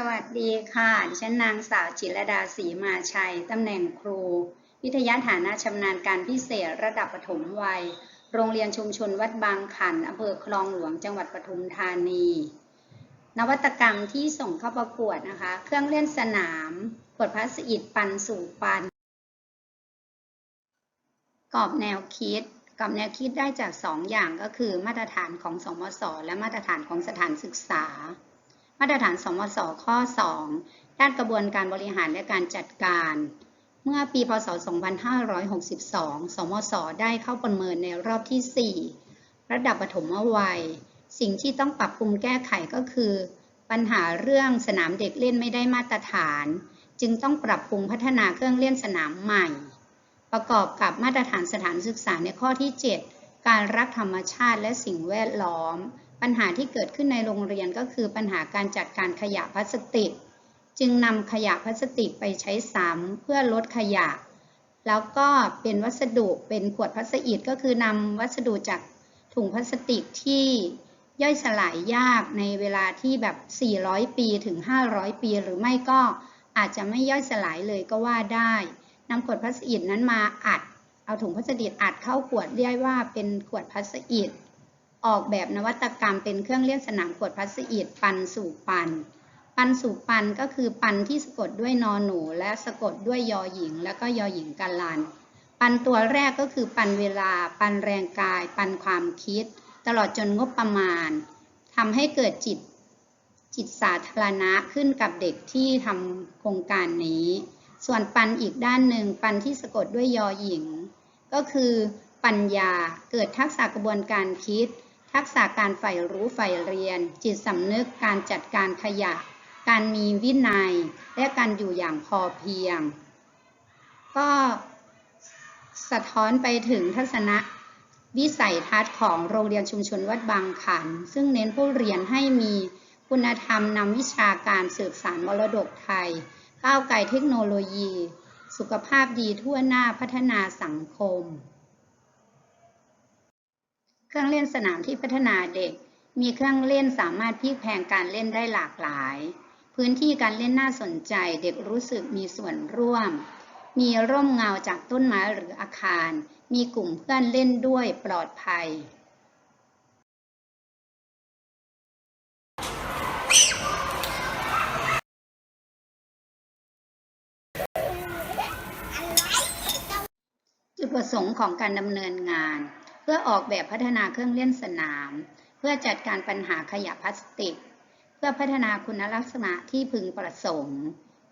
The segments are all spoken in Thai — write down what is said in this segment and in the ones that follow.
สวัสดีค่ะ ดิฉันนางสาวจิรดาศรีมาชัย ตำแหน่งครู วิทยาฐานะชำนาญการพิเศษระดับปฐมวัย โรงเรียนชุมชนวัดบางขันอำเภอคลองหลวงจังหวัดปทุมธานี นวัตกรรมที่ส่งเข้าประกวดนะคะ เครื่องเล่นสนามขวดพลาสติกปันสู่ปัน กรอบแนวคิดกรอบแนวคิดได้จาก 2 อย่างก็คือมาตรฐานของสมศและมาตรฐานของสถานศึกษา มาตรฐานสมศข้อ 2 ด้านกระบวนการบริหารและการจัดการ เมื่อปีพศ 2562 สมศได้เข้าประเมินในรอบที่ 4 ระดับปฐมวัย สิ่งที่ต้องปรับปรุงแก้ไขก็คือ ปัญหาเรื่องสนามเด็กเล่นไม่ได้มาตรฐาน จึงต้องปรับปรุงพัฒนาเครื่องเล่นสนามใหม่ ประกอบกับมาตรฐานสถานศึกษาในข้อที่ 7 การรักธรรมชาติและสิ่งแวดล้อม ปัญหาที่เกิดขึ้นในโรงเรียนก็คือปัญหาการจัดการขยะพลาสติก จึงนำขยะพลาสติกไปใช้ซ้ำเพื่อลดขยะ แล้วก็เป็นวัสดุเป็นขวดพลาสติกก็คือนำวัสดุจากถุงพลาสติกที่ย่อยสลายยากในเวลาที่แบบ 400 ปีถึง 500 ปี หรือไม่ก็อาจจะไม่ย่อยสลายเลยก็ว่าได้นำขวดพลาสติกนั้นมาอัด เอาถุงพลาสติกอัดเข้าขวดเรียกว่าเป็นขวดพลาสติก ออกแบบนวัตกรรมเป็นเครื่องเรียกสนามขวดพลาสติกปันสู่ปัน ปันสู่ปันก็คือปันที่สะกดด้วยนอหนู และสะกดด้วยยอหญิง แล้วก็ยอหญิงกันลันปันตัวแรกก็คือปันเวลา ปันแรงกาย ปันความคิด ตลอดจนงบประมาณทำให้เกิดจิตจิตสาธารณะขึ้นกับเด็กที่ทำโครงการนี้ ส่วนปันอีกด้านหนึ่งปันที่สะกดด้วยยอหญิง ก็คือปัญญาเกิดทักษะกระบวนการคิด ทักษะการใฝ่รู้ใฝ่เรียน จิตสำนึกการจัดการขยะ การมีวินัย และการอยู่อย่างพอเพียง ก็สะท้อนไปถึงทัศนะวิสัยทัศน์ของโรงเรียนชุมชนวัดบางขัน ซึ่งเน้นผู้เรียนให้มีคุณธรรมนำวิชาการสืบสารมรดกไทย ก้าวไกลเทคโนโลยี สุขภาพดีทั่วหน้าพัฒนาสังคม เครื่องเล่นสนามที่พัฒนาเด็ก มีเครื่องเล่นสามารถพลิกแพงการเล่นได้หลากหลาย พื้นที่การเล่นน่าสนใจ เด็กรู้สึกมีส่วนร่วม มีร่มเงาจากต้นไม้หรืออาคาร มีกลุ่มเพื่อนเล่นด้วยปลอดภัยจุดประสงค์ของการดำเนินงาน พื่อออกแบบพัฒนาเครื่องเล่นสนาม เพื่อจัดการปัญหาขยะพลาสติก เพื่อพัฒนาคุณลักษณะที่พึงประสงค์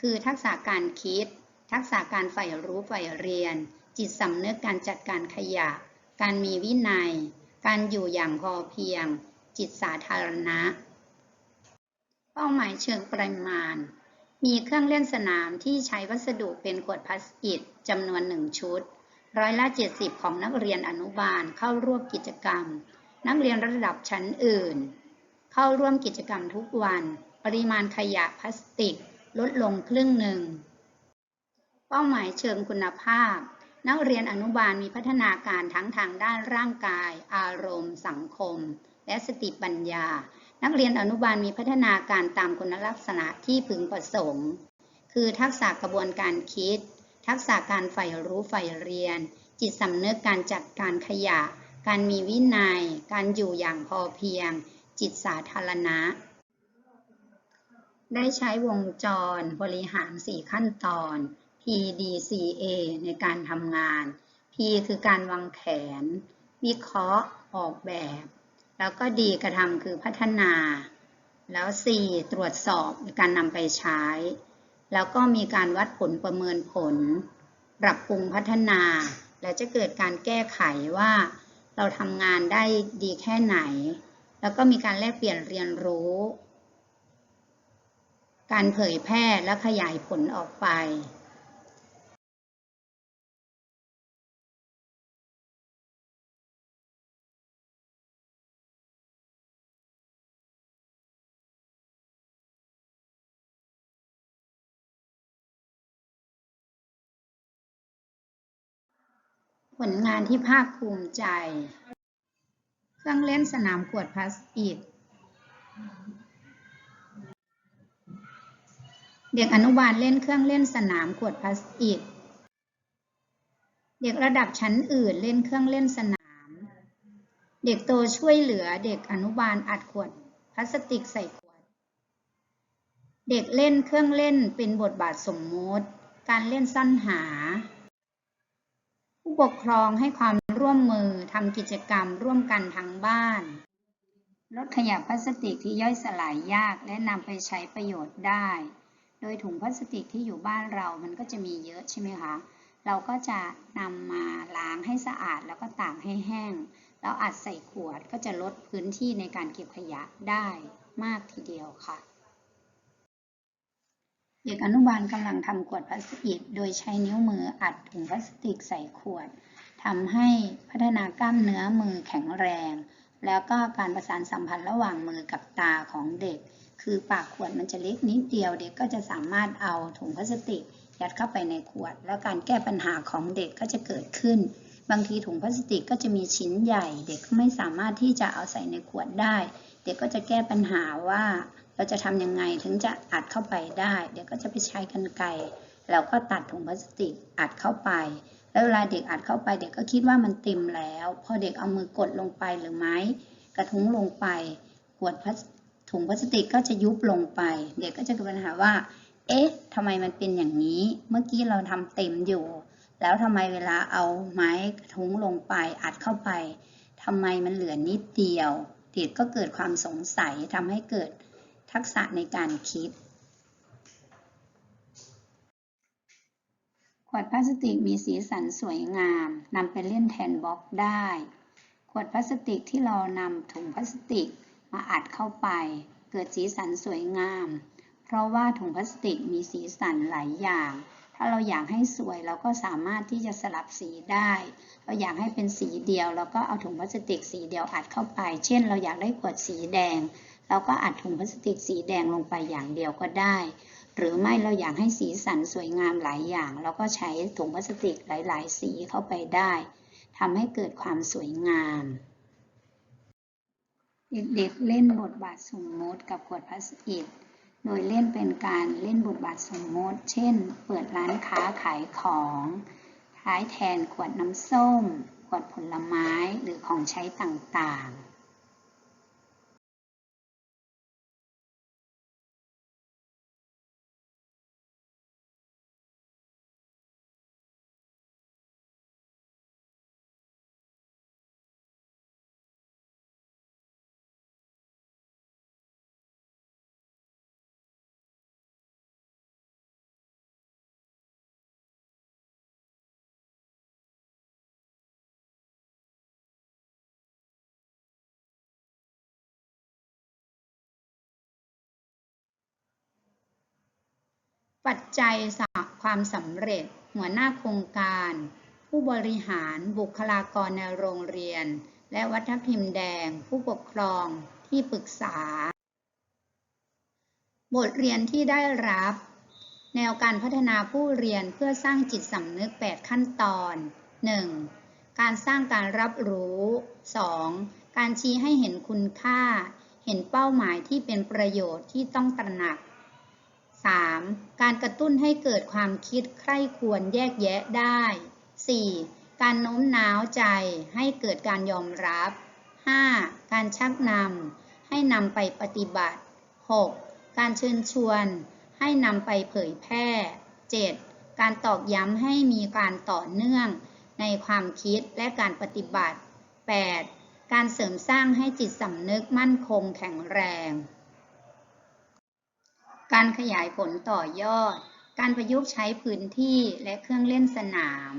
คือทักษะการคิด ทักษะการใฝ่รู้ใฝ่เรียน จิตสำนึกการจัดการขยะ การมีวินัย การอยู่อย่างพอเพียง จิตสาธารณะ เป้าหมายเชิงปริมาณ มีเครื่องเล่นสนามที่ใช้วัสดุเป็นขวดพลาสติกจำนวนหนึ่งชุด ร้อยละ70 ของนักเรียนอนุบาลเข้าร่วมกิจกรรม นักเรียนระดับชั้นอื่น เข้าร่วมกิจกรรมทุกวัน ปริมาณขยะพลาสติกลดลงครึ่งหนึ่ง เป้าหมายเชิงคุณภาพ นักเรียนอนุบาลมีพัฒนาการทั้งทางด้านร่างกาย อารมณ์ สังคม และสติปัญญา นักเรียนอนุบาลมีพัฒนาการตามคุณลักษณะที่พึงประสงค์ คือทักษะกระบวนการคิด ทักษะการใฝ่รู้ใฝ่เรียน จิตสำนึกการจัดการขยะ การมีวินัย การอยู่อย่างพอเพียง จิตสาธารณะ ได้ใช้วงจรบริหาร 4 ขั้นตอน PDCA ในการทำงาน P คือการวางแผน วิเคราะห์ ออกแบบ แล้วก็ D กระทำคือพัฒนา แล้ว C ตรวจสอบในการนำไปใช้ แล้วก็มีการวัดผลประเมินผล ปรับปรุงพัฒนา แล้วจะเกิดการแก้ไขว่า เราทำงานได้ดีแค่ไหน แล้วก็มีการแลกเปลี่ยนเรียนรู้ การเผยแพร่และขยายผลออกไป ผลงานที่ภาคภูมิใจ เครื่องเล่นสนามขวดพลาสติก เด็กอนุบาลเล่นเครื่องเล่นสนามขวดพลาสติก เด็กระดับชั้นอื่นเล่นเครื่องเล่นสนาม เด็กโตช่วยเหลือเด็กอนุบาลอัดขวดพลาสติกใส่ขวด เด็กเล่นเครื่องเล่นเป็นบทบาทสมมุติ การเล่นสั้นหา ผู้ปกครองให้ความร่วมมือทำกิจกรรมร่วมกันทั้งบ้าน ลดขยะพลาสติกที่ย่อยสลายยากและนำไปใช้ประโยชน์ได้ โดยถุงพลาสติกที่อยู่บ้านเรามันก็จะมีเยอะใช่ไหมคะ เราก็จะนำมาล้างให้สะอาดแล้วก็ตากให้แห้ง แล้วอัดใส่ขวดก็จะลดพื้นที่ในการเก็บขยะได้มากทีเดียวค่ะ เด็กอนุบาลกำลังทำขวดพลาสติก โดยใช้นิ้วมืออัดถุงพลาสติกใส่ขวดทำให้พัฒนากล้ามเนื้อมือแข็งแรง แล้วก็การประสานสัมพันธ์ระหว่างมือกับตาของเด็ก คือปากขวดมันจะเล็กนิดเดียว เด็กก็จะสามารถเอาถุงพลาสติก ยัดเข้าไปในขวด แล้วการแก้ปัญหาของเด็กก็จะเกิดขึ้น บางทีถุงพลาสติกก็จะมีชิ้นใหญ่ เด็กไม่สามารถที่จะเอาใส่ในขวดได้ เด็กก็จะแก้ปัญหาว่า เราจะทำยังไงถึงจะอัดเข้าไปได้ เด็กก็จะไปใช้กันไกรแล้วก็ตัดถุงพลาสติกอัดเข้าไป แล้วเวลาเด็กอัดเข้าไป เด็กก็คิดว่ามันเต็มแล้ว พอเด็กเอามือกดลงไปหรือไม้กระทุ้งลงไปขวดถุงพลาสติกก็จะยุบลงไป เด็กก็จะเกิดปัญหาว่า เอ๊ะทำไมมันเป็นอย่างนี้ เมื่อกี้เราทำเต็มอยู่ แล้วทำไมเวลาเอาไม้กระทุ้งลงไปอัดเข้าไปทำไมมันเหลือนิดเดียว เด็กก็เกิดความสงสัยทำให้เกิด ทักษะในการคิด ขวดพลาสติกมีสีสันสวยงามนำไปเล่นแทนบล็อกได้ ขวดพลาสติกที่เรานำถุงพลาสติกมาอัดเข้าไป เกิดสีสันสวยงาม เพราะว่าถุงพลาสติกมีสีสันหลายอย่าง ถ้าเราอยากให้สวยเราก็สามารถที่จะสลับสีได้ เราอยากให้เป็นสีเดียวเราก็เอาถุงพลาสติกสีเดียวอัดเข้าไป เช่น เราอยากได้ขวดสีแดง เราก็อัดถุงพลาสติกสีแดงลงไปอย่างเดียวก็ได้ หรือไม่เราอยากให้สีสันสวยงามหลายอย่าง เราก็ใช้ถุงพลาสติกหลาย ๆ สีเข้าไปได้ทำให้เกิดความสวยงาม เด็กๆเล่นบทบาทสมมติกับขวดพลาสติกโดยเล่นเป็นการเล่นบทบาทสมมติ เช่น เปิดร้านค้าขายของท้ายแทนขวดน้ำส้ม ขวดผลไม้หรือของใช้ต่างๆ ปัจจัยความสำเร็จ หัวหน้าโครงการ ผู้บริหารบุคลากรในโรงเรียน และวัฒนพิมพ์แดง ผู้ปกครองที่ปรึกษา บทเรียนที่ได้รับ แนวการพัฒนาผู้เรียนเพื่อสร้างจิตสำนึก 8 ขั้นตอน 1. การสร้างการรับรู้ 2. การชี้ให้เห็นคุณค่า เห็นเป้าหมายที่เป็นประโยชน์ที่ต้องตระหนัก 3. การกระตุ้นให้เกิดความคิดใคร่ควรแยกแยะได้ 4. การโน้มน้าวใจให้เกิดการยอมรับ 5. การชักนำให้นำไปปฏิบัติ 6. การเชิญชวนให้นำไปเผยแพร่ 7. การตอกย้ำให้มีการต่อเนื่องในความคิดและการปฏิบัติ 8. การเสริมสร้างให้จิตสำนึกมั่นคงแข็งแรง การขยายผลต่อยอด การประยุกต์ใช้พื้นที่และเครื่องเล่นสนาม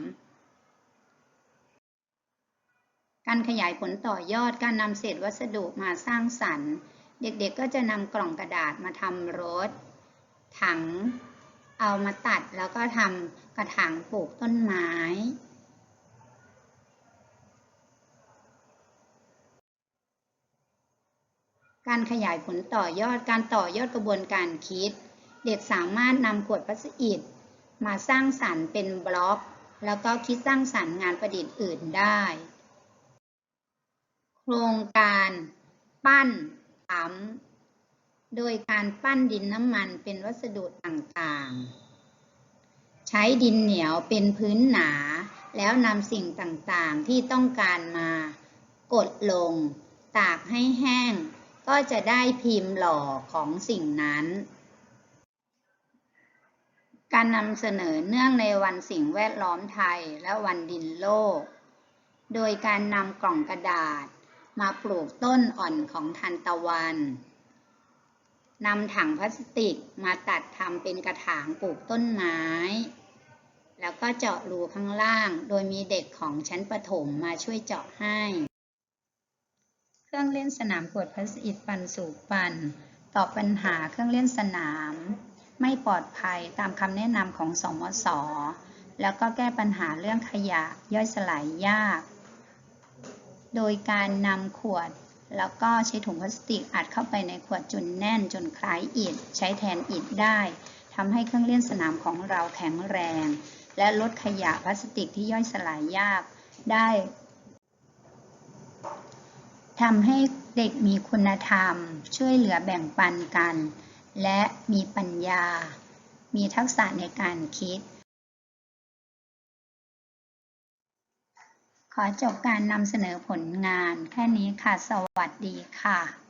การขยายผลต่อยอด การนำเศษวัสดุมาสร้างสรรค์ เด็กๆก็จะนำกล่องกระดาษมาทำรถ ถัง เอามาตัดแล้วก็ทำกระถางปลูกต้นไม้ การขยายผลต่อยอดการต่อยอดกระบวนการคิด เด็กสามารถนำขวดพลาสติกมาสร้างสรรค์เป็นบล็อก แล้วก็คิดสร้างสรรค์งานประดิษฐ์อื่นได้ โครงการ ปั้นปั๊มโดยการปั้นดินน้ำมันเป็นวัสดุต่างๆ ใช้ดินเหนียวเป็นพื้นหนา แล้วนำสิ่งต่างๆที่ต้องการมากดลง ตากให้แห้ง ก็จะได้พิมพ์หล่อของสิ่งนั้น การนำเสนอเนื่องในวันสิ่งแวดล้อมไทยและวันดินโลก โดยการนำกล่องกระดาษมาปลูกต้นอ่อนของทานตะวันนำถังพลาสติกมาตัดทำเป็นกระถางปลูกต้นไม้ แล้วก็เจาะรูข้างล่าง โดยมีเด็กของชั้นประถมมาช่วยเจาะให้ เครื่องเล่นสนามขวดพลาสติกปันสู่ปัน ตอบปัญหาเครื่องเล่นสนาม ไม่ปลอดภัยตามคำแนะนำของสมศแล้วก็แก้ปัญหาเรื่องขยะย่อยสลายยาก โดยการนำขวดแล้วก็ใช้ถุงพลาสติกอัดเข้าไปในขวดจนแน่นจนคล้ายอิฐใช้แทนอิฐได้ทำให้เครื่องเล่นสนามของเราแข็งแรง และลดขยะพลาสติกที่ย่อยสลายยากได้ ทำให้เด็กมีคุณธรรม ช่วยเหลือแบ่งปันกัน และมีปัญญา มีทักษะในการคิด ขอจบการนำเสนอผลงานแค่นี้ค่ะ สวัสดีค่ะ